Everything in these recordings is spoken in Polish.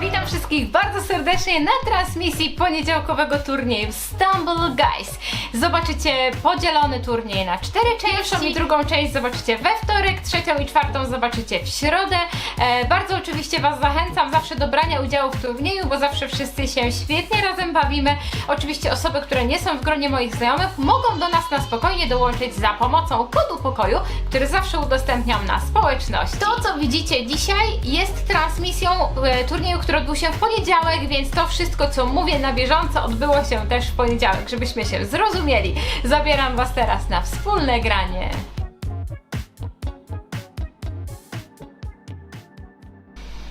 Witam wszystkich serdecznie na transmisji poniedziałkowego turnieju Stumble Guys. Zobaczycie podzielony turniej na cztery części. Pierwszą i drugą część zobaczycie we wtorek, trzecią i czwartą zobaczycie w środę. E, bardzo oczywiście Was zachęcam zawsze do brania udziału w turnieju, bo zawsze wszyscy się świetnie razem bawimy. Oczywiście osoby, które nie są w gronie moich znajomych mogą do nas na spokojnie dołączyć za pomocą kodu pokoju, który zawsze udostępniam na społeczności. To, co widzicie dzisiaj jest transmisją e, turnieju, który odbył się w poniedziałek, więc to wszystko, co mówię na bieżąco, odbyło się też w poniedziałek, żebyśmy się zrozumieli. Zabieram Was teraz na wspólne granie.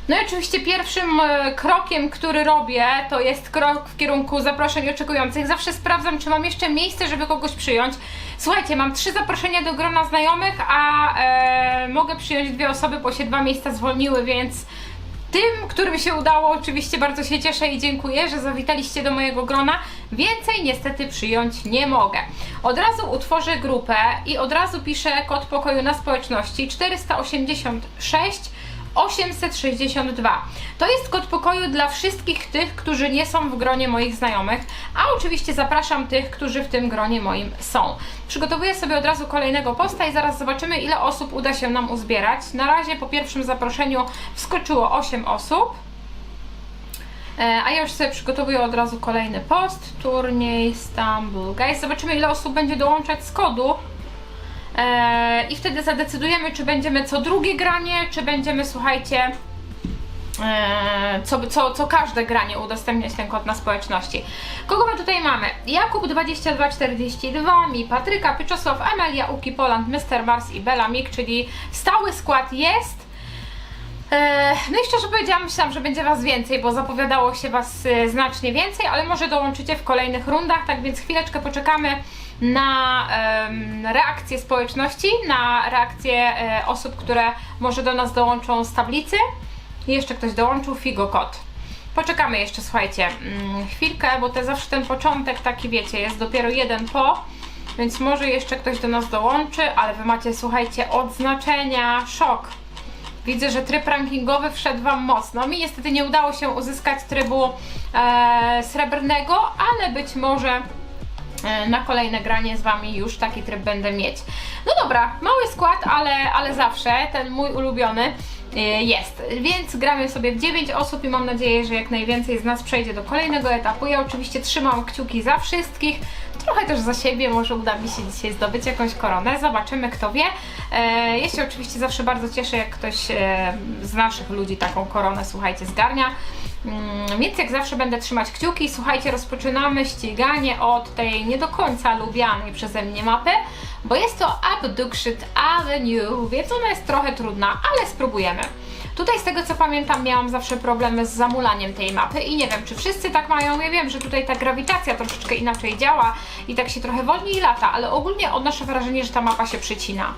No i oczywiście pierwszym e, krokiem, który robię, to jest krok w kierunku zaproszeń oczekujących. Zawsze sprawdzam, czy mam jeszcze miejsce, żeby kogoś przyjąć. Słuchajcie, mam trzy zaproszenia do grona znajomych, a e, mogę przyjąć dwie osoby, bo się dwa miejsca zwolniły, więc tym, którym się udało, oczywiście bardzo się cieszę i dziękuję, że zawitaliście do mojego grona. Więcej niestety przyjąć nie mogę. Od razu utworzę grupę i od razu piszę kod pokoju na społeczności 486 862. To jest kod pokoju dla wszystkich tych, którzy nie są w gronie moich znajomych, a oczywiście zapraszam tych, którzy w tym gronie moim są. Przygotowuję sobie od razu kolejnego posta i zaraz zobaczymy, ile osób uda się nam uzbierać. Na razie po pierwszym zaproszeniu wskoczyło 8 osób. E, A ja już sobie przygotowuję od razu kolejny post. Turniej Stumble Guys. Zobaczymy, ile osób będzie dołączać z kodu. E, I wtedy zadecydujemy, czy będziemy co drugie granie, czy będziemy, słuchajcie, e, co, co, co każde granie udostępniać ten kod na społeczności. Kogo my tutaj mamy? Jakub 2242, mi Patryka, Pyczosław, Amelia, Uki, Poland, Mr. Mars i Bella Mik, czyli stały skład jest. E, No i szczerze powiedziałam, myślałam, że będzie Was więcej, bo zapowiadało się Was e, znacznie więcej, ale może dołączycie w kolejnych rundach, tak więc chwileczkę poczekamy na reakcję społeczności, na reakcję e, osób, które może do nas dołączą z tablicy. Jeszcze ktoś dołączył, Figo Kot. Poczekamy jeszcze, słuchajcie, mm, chwilkę, bo to zawsze ten początek taki, wiecie, jest dopiero jeden po, więc może jeszcze ktoś do nas dołączy, ale Wy macie, słuchajcie, odznaczenia, szok. Widzę, że tryb rankingowy wszedł Wam mocno. Mi niestety nie udało się uzyskać trybu e, srebrnego, ale być może na kolejne granie z Wami już taki tryb będę mieć. No dobra, mały skład, ale, ale zawsze ten mój ulubiony e, jest. Więc gramy sobie w 9 osób i mam nadzieję, że jak najwięcej z nas przejdzie do kolejnego etapu. Ja oczywiście trzymam kciuki za wszystkich. Trochę też za siebie, może uda mi się dzisiaj zdobyć jakąś koronę. Zobaczymy, kto wie. E, ja się oczywiście zawsze bardzo cieszę, jak ktoś e, z naszych ludzi taką koronę, słuchajcie, zgarnia. Mm, Więc jak zawsze będę trzymać kciuki. Słuchajcie, rozpoczynamy ściganie od tej nie do końca lubianej przeze mnie mapy, bo jest to Abduction Avenue, więc ona jest trochę trudna, ale spróbujemy. Tutaj z tego co pamiętam miałam zawsze problemy z zamulaniem tej mapy i nie wiem czy wszyscy tak mają, ja wiem, że tutaj ta grawitacja troszeczkę inaczej działa i tak się trochę wolniej lata, ale ogólnie odnoszę wrażenie, że ta mapa się przycina.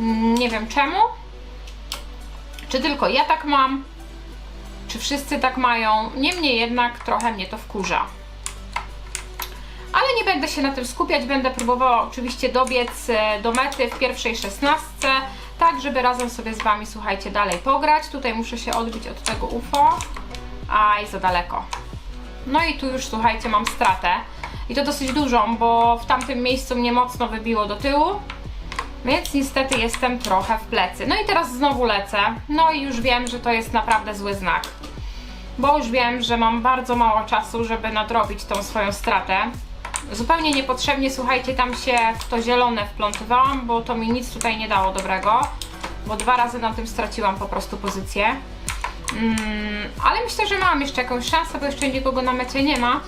Mm, Nie wiem czemu, czy tylko ja tak mam, czy wszyscy tak mają, niemniej jednak trochę mnie to wkurza. Ale nie będę się na tym skupiać, będę próbowała oczywiście dobiec e, do mety w pierwszej szesnastce, tak żeby razem sobie z Wami, słuchajcie, dalej pograć. Tutaj muszę się odbić od tego UFO, aj za daleko. No i tu już, słuchajcie, mam stratę. I to dosyć dużą, bo w tamtym miejscu mnie mocno wybiło do tyłu. Więc niestety jestem trochę w plecy. No i teraz znowu lecę. No i już wiem, że to jest naprawdę zły znak. Bo już wiem, że mam bardzo mało czasu, żeby nadrobić tą swoją stratę. Zupełnie niepotrzebnie, słuchajcie, tam się w to zielone wplątywałam, bo to mi nic tutaj nie dało dobrego. Bo dwa razy na tym straciłam po prostu pozycję. Mm, ale myślę, że mam jeszcze jakąś szansę, bo jeszcze nikogo na mecie nie ma.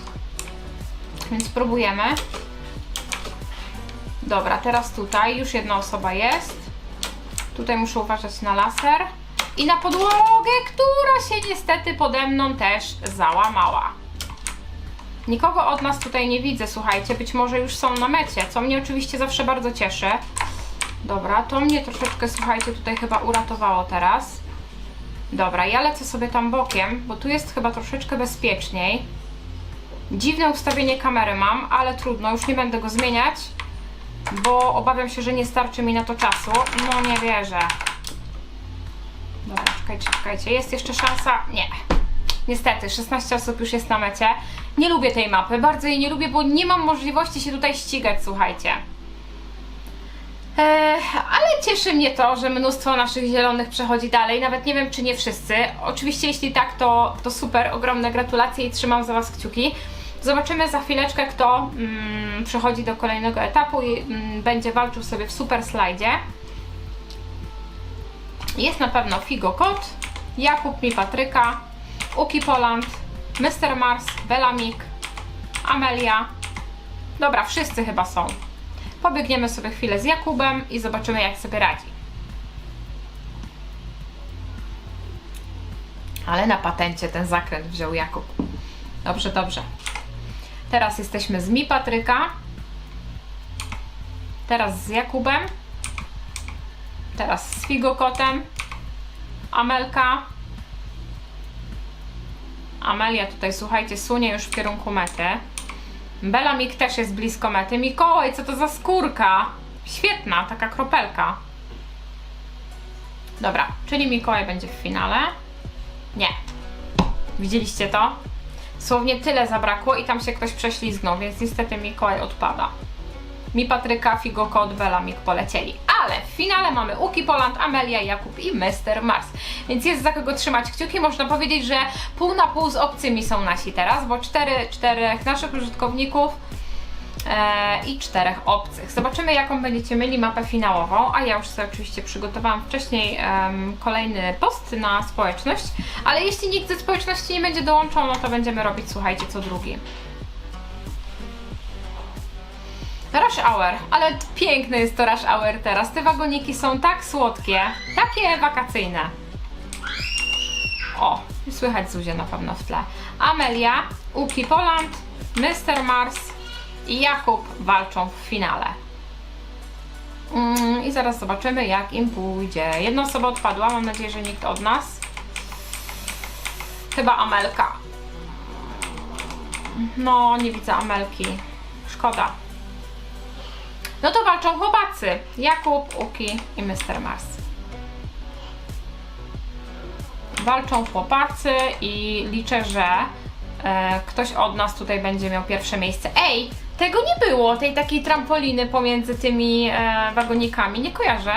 Więc spróbujemy. Dobra, teraz tutaj już jedna osoba jest. Tutaj muszę uważać na laser. I na podłogę, która się niestety pode mną też załamała. Nikogo od nas tutaj nie widzę, słuchajcie. Być może już są na mecie, co mnie oczywiście zawsze bardzo cieszy. Dobra, to mnie troszeczkę, słuchajcie, tutaj chyba uratowało teraz. Dobra, ja lecę sobie tam bokiem, bo tu jest chyba troszeczkę bezpieczniej. Dziwne ustawienie kamery mam, ale trudno, już nie będę go zmieniać. Bo obawiam się, że nie starczy mi na to czasu. No nie wierzę. Dobra, czekajcie, czekajcie. Jest jeszcze szansa? Nie. Niestety, 16 osób już jest na mecie. Nie lubię tej mapy, bardzo jej nie lubię, bo nie mam możliwości się tutaj ścigać, słuchajcie. Eee, ale cieszy mnie to, że mnóstwo naszych zielonych przechodzi dalej. Nawet nie wiem, czy nie wszyscy. Oczywiście, jeśli tak, to, to super, ogromne gratulacje i trzymam za Was kciuki. Zobaczymy za chwileczkę, kto mm, przechodzi do kolejnego etapu i mm, będzie walczył sobie w super slajdzie. Jest na pewno Figo Kot, Jakub Mi Patryka, Uki Poland, Mr. Mars, Belamik, Amelia. Dobra, wszyscy chyba są. Pobiegniemy sobie chwilę z Jakubem i zobaczymy, jak sobie radzi. Ale na patencie ten zakręt wziął Jakub. Dobrze, dobrze. Teraz jesteśmy z Mi Patryka. Teraz z Jakubem. Teraz z Figokotem. Amelka. Amelia tutaj, słuchajcie, sunie już w kierunku mety. Belamik też jest blisko mety. Mikołaj, co to za skórka? Świetna, taka kropelka. Dobra, czyli Mikołaj będzie w finale. Nie. Widzieliście to? Słownie tyle zabrakło i tam się ktoś prześlizgnął, więc niestety Mikołaj odpada. Mi Patryka, Figo Kot, Belamik polecieli. Ale w finale mamy Uki Poland, Amelia, Jakub i Mr. Mars. Więc jest za kogo trzymać kciuki. Można powiedzieć, że pół na pół z obcymi są nasi teraz, bo cztery, czterech naszych użytkowników i czterech obcych. Zobaczymy, jaką będziecie mieli mapę finałową, a ja już sobie oczywiście przygotowałam wcześniej kolejny post na społeczność, ale jeśli nikt ze społeczności nie będzie dołączał, no to będziemy robić, słuchajcie, co drugi. Rush Hour, ale piękny jest to Rush Hour teraz. Te wagoniki są tak słodkie, takie wakacyjne. O, słychać Zuzię na pewno w tle. Amelia, Uki Poland, Mr. Mars i Jakub walczą w finale. Mm, I zaraz zobaczymy, jak im pójdzie. Jedna osoba odpadła, mam nadzieję, że nikt od nas. Chyba Amelka. No, nie widzę Amelki. Szkoda. No to walczą chłopacy. Jakub, Uki i Mr. Mars. Walczą chłopacy i liczę, że e, ktoś od nas tutaj będzie miał pierwsze miejsce. Ej, tego nie było, tej takiej trampoliny pomiędzy tymi e, wagonikami. Nie kojarzę.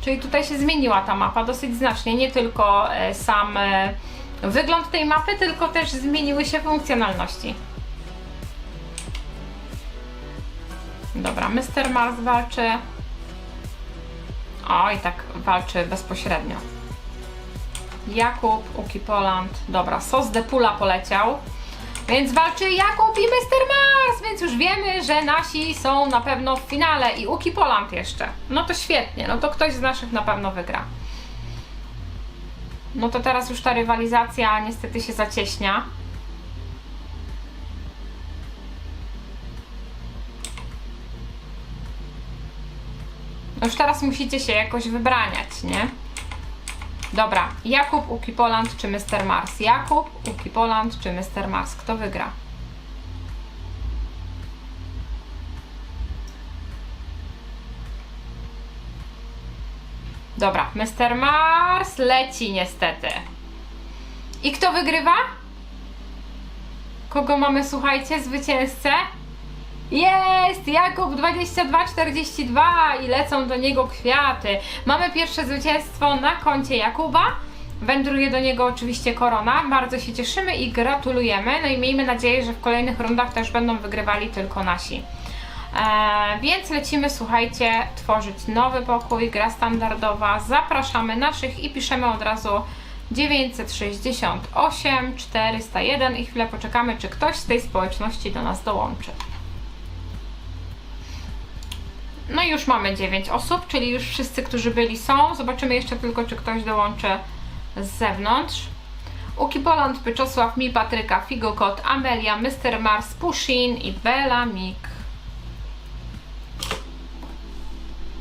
Czyli tutaj się zmieniła ta mapa dosyć znacznie. Nie tylko e, sam e, wygląd tej mapy, tylko też zmieniły się funkcjonalności. Dobra, Mr. Mars walczy. O, i tak walczy bezpośrednio. Jakub, Uki Poland. Dobra, Sos de Pula poleciał. Więc walczy Jakub i Mr. Mars, więc już wiemy, że nasi są na pewno w finale i Uki Poland jeszcze. No to świetnie, no to ktoś z naszych na pewno wygra. No to teraz już ta rywalizacja niestety się zacieśnia. No już teraz musicie się jakoś wybraniać, nie? Dobra, Jakub, Uki Poland czy Mr. Mars? Jakub, Uki Poland czy Mr. Mars? Kto wygra? Dobra, Mr. Mars leci niestety. I kto wygrywa? Kogo mamy, słuchajcie, zwycięzcę? Jest! Jakub 2242 i lecą do niego kwiaty. Mamy pierwsze zwycięstwo na koncie Jakuba. Wędruje do niego oczywiście korona. Bardzo się cieszymy i gratulujemy. No i miejmy nadzieję, że w kolejnych rundach też będą wygrywali tylko nasi. Eee, więc lecimy, słuchajcie, tworzyć nowy pokój, gra standardowa. Zapraszamy naszych i piszemy od razu 968 401 i chwilę poczekamy, czy ktoś z tej społeczności do nas dołączy. No i już mamy 9 osób, czyli już wszyscy, którzy byli są. Zobaczymy jeszcze tylko, czy ktoś dołączy z zewnątrz. Uki Poland, Pyczosław, Mi, Patryka, Figo Kot, Amelia, Mr. Mars, Pushin i Bela Mik.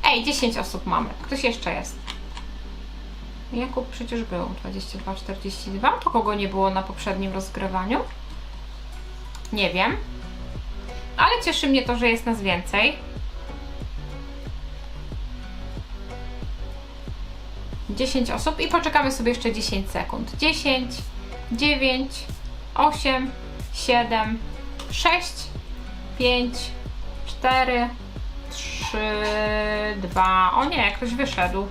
Ej, 10 osób mamy. Ktoś jeszcze jest. Jakub przecież był 22, 42. To kogo nie było na poprzednim rozgrywaniu? Nie wiem. Ale cieszy mnie to, że jest nas więcej. 10 osób i poczekamy sobie jeszcze 10 sekund. 10, 9, 8, 7, 6, 5, 4, 3, 2. O nie, ktoś wyszedł.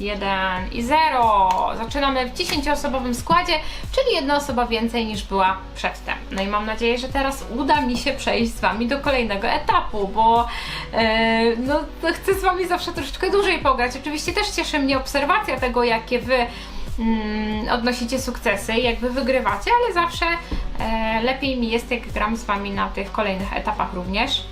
1 i 0. Zaczynamy w 10-osobowym składzie, czyli jedna osoba więcej niż była przedtem. No i mam nadzieję, że teraz uda mi się przejść z Wami do kolejnego etapu, bo e, no, chcę z Wami zawsze troszeczkę dłużej pograć. Oczywiście też cieszy mnie obserwacja tego, jakie Wy mm, odnosicie sukcesy, jak Wy wygrywacie, ale zawsze e, lepiej mi jest, jak gram z Wami na tych kolejnych etapach również.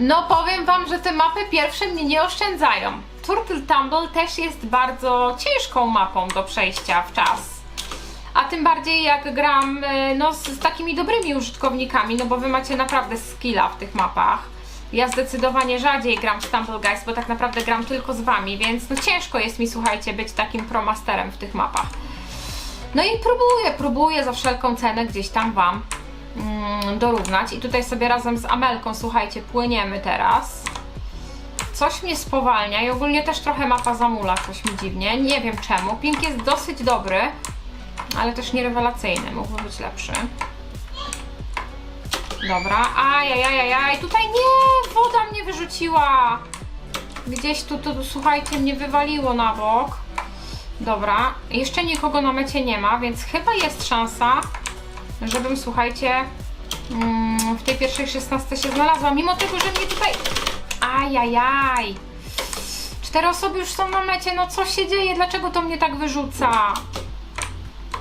No powiem Wam, że te mapy pierwsze mnie nie oszczędzają. Turtle Tumble też jest bardzo ciężką mapą do przejścia w czas. A tym bardziej jak gram e, no, z, z takimi dobrymi użytkownikami, no bo Wy macie naprawdę skilla w tych mapach. Ja zdecydowanie rzadziej gram w Tumble Guys, bo tak naprawdę gram tylko z Wami, więc no ciężko jest mi, słuchajcie, być takim promasterem w tych mapach. No i próbuję, próbuję za wszelką cenę gdzieś tam Wam dorównać. I tutaj sobie razem z Amelką, słuchajcie, płyniemy teraz. Coś mnie spowalnia i ogólnie też trochę mapa zamula, coś mi dziwnie. Nie wiem czemu. Pink jest dosyć dobry, ale też nierewelacyjny. Mógłby być lepszy. Dobra, ajajajajaj, tutaj nie, woda mnie wyrzuciła. Gdzieś tu, tu, tu, słuchajcie, mnie wywaliło na bok. Dobra, jeszcze nikogo na mecie nie ma, więc chyba jest szansa, żebym, słuchajcie, mm, w tej pierwszej 16 się znalazła, mimo tego, że mnie tutaj... Ajajaj! Cztery osoby już są na mecie, no co się dzieje? Dlaczego to mnie tak wyrzuca?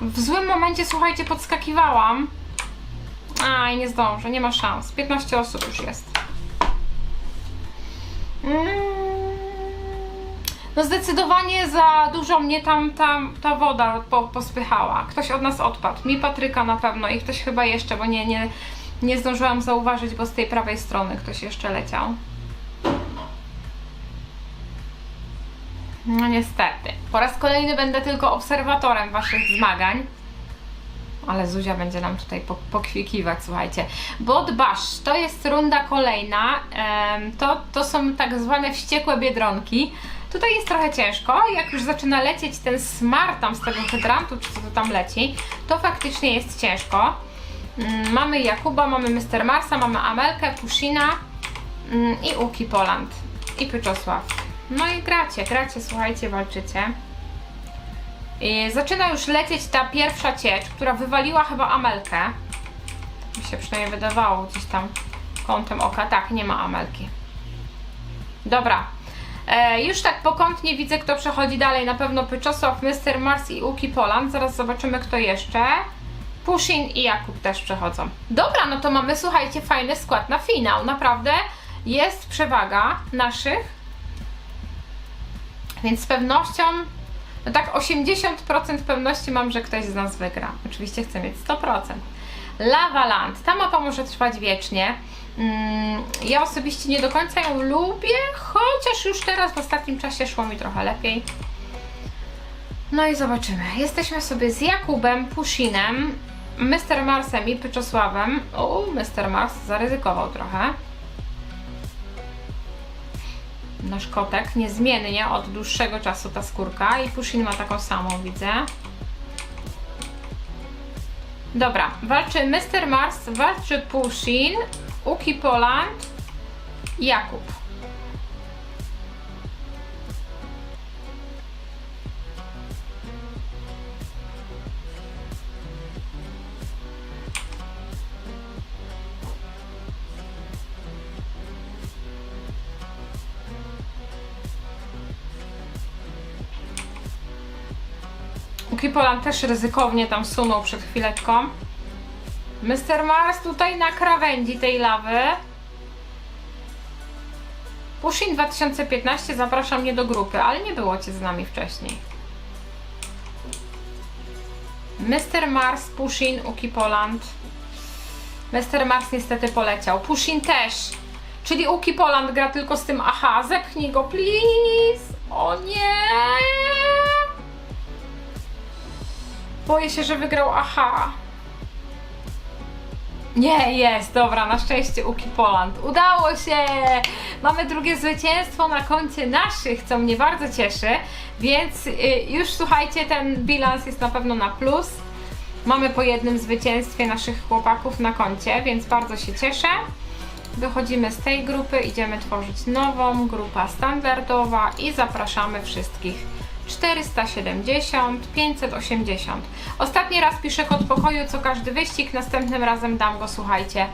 W złym momencie, słuchajcie, podskakiwałam. Aj, nie zdążę, nie ma szans. 15 osób już jest. Mm. No zdecydowanie za dużo mnie tam, tam ta woda po, pospychała. Ktoś od nas odpadł. Mi Patryka na pewno i ktoś chyba jeszcze, bo nie, nie, nie zdążyłam zauważyć, bo z tej prawej strony ktoś jeszcze leciał. No niestety. Po raz kolejny będę tylko obserwatorem waszych zmagań. Ale Zuzia będzie nam tutaj po- pokwikiwać, słuchajcie. Bot to jest runda kolejna. To, to są tak zwane wściekłe biedronki. Tutaj jest trochę ciężko. Jak już zaczyna lecieć ten smar tam z tego hydrantu, czy co to tam leci, to faktycznie jest ciężko. Mm, Mamy Jakuba, mamy Mr. Marsa, mamy Amelkę, Pushina mm, i Uki Poland i Pyczosław. No i gracie, gracie, słuchajcie, walczycie. I zaczyna już lecieć ta pierwsza ciecz, która wywaliła chyba Amelkę. Mi się przynajmniej wydawało gdzieś tam kątem oka. Tak, nie ma Amelki. Dobra. E, już tak pokątnie widzę, kto przechodzi dalej. Na pewno Pyczosław, Mr. Mars i Uki Poland. Zaraz zobaczymy, kto jeszcze. Pushin i Jakub też przechodzą. Dobra, no to mamy, słuchajcie, fajny skład na finał. Naprawdę jest przewaga naszych. Więc z pewnością no tak 80% pewności mam, że ktoś z nas wygra. Oczywiście chcę mieć 100%. Lava Land. Ta mapa może trwać wiecznie. Mm, ja osobiście nie do końca ją lubię, chociaż już teraz w ostatnim czasie szło mi trochę lepiej. No i zobaczymy. Jesteśmy sobie z Jakubem, Pushinem, Mr. Marsem i Pyczosławem. O, Mr. Mars zaryzykował trochę. Nasz kotek, niezmiennie od dłuższego czasu ta skórka i Pushin ma taką samą, widzę. Dobra, walczy Mr. Mars, walczy Pushin, Uki Poland Jakub. Uki Poland też ryzykownie tam sunął przed chwileczką. Mr. Mars tutaj na krawędzi tej lawy. Pushin 2015 zaprasza mnie do grupy, ale nie było cię z nami wcześniej. Mr. Mars, Pushin, Uki Poland. Mr. Mars niestety poleciał. Pushin też. Czyli Uki Poland gra tylko z tym aha. Zepchnij go, please. O nie. Boję się, że wygrał aha. Nie, jest, dobra, na szczęście Uki Poland. Udało się! Mamy drugie zwycięstwo na koncie naszych, co mnie bardzo cieszy, więc y, już słuchajcie, ten bilans jest na pewno na plus. Mamy po jednym zwycięstwie naszych chłopaków na koncie, więc bardzo się cieszę. Wychodzimy z tej grupy, idziemy tworzyć nową, grupa standardowa i zapraszamy wszystkich. 470, 580. Ostatni raz piszę kod pokoju co każdy wyścig, następnym razem dam go, słuchajcie,